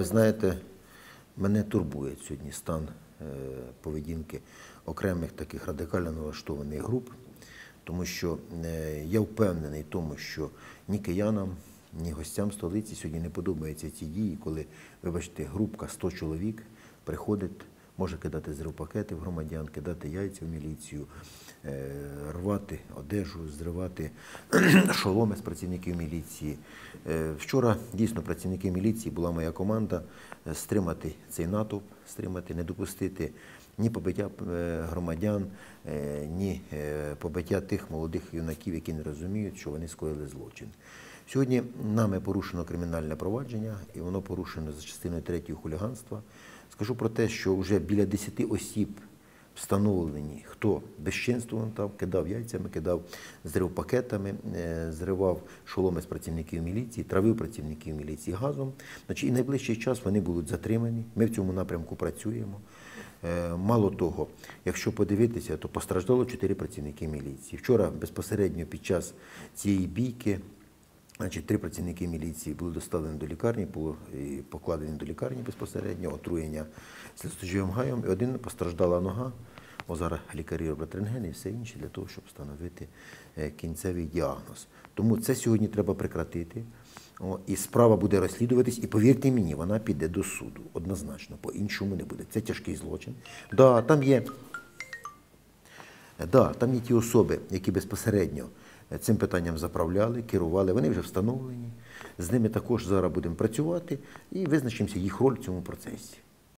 Ви знаєте, мене турбує сьогодні стан е, поведінки окремих таких радикально налаштованих груп, тому що е, я впевнений в тому, що ні киянам, ні гостям столиці сьогодні не подобаються ці дії, коли, вибачте, групка 100 чоловік приходить, може кидати зривпакети в громадян, кидати яйця в міліцію, е, рвати одежу, зривати шоломи з працівників міліції. Е, Вчора дійсно працівники міліції була моя команда е, стримати цей натовп, стримати, не допустити ні побиття е, громадян, е, ні е, побиття тих молодих юнаків, які не розуміють, що вони скоїли злочин. Сьогодні нами порушено кримінальне провадження, і воно порушено за частиною 3 хуліганства. Скажу про те, що вже біля 10 осіб встановлені, хто безчинствував там, кидав яйцями, кидав зрив пакетами, е, зривав шоломи з працівників міліції, травив працівників міліції газом. Значить, і найближчий час вони будуть затримані. Ми в цьому напрямку працюємо. Е, Мало того, якщо подивитися, то постраждало чотири працівники міліції. Вчора безпосередньо під час цієї бійки Значить, три працівники міліції були доставлені до лікарні, було і покладені до лікарні безпосередньо, отруєння слідстоживим гаєм, і один постраждала нога. О, зараз лікарі роблять рентген і все інше для того, щоб встановити е, кінцевий діагноз. Тому це сьогодні треба прекратити. О, і справа буде розслідуватись, і повірте мені, вона піде до суду. Однозначно, по-іншому не буде. Це тяжкий злочин. Да, там є Да, там є ті особи, які безпосередньо цим питанням заправляли, керували, вони вже встановлені. З ними також зараз будемо працювати і визначимося їх роль в цьому процесі.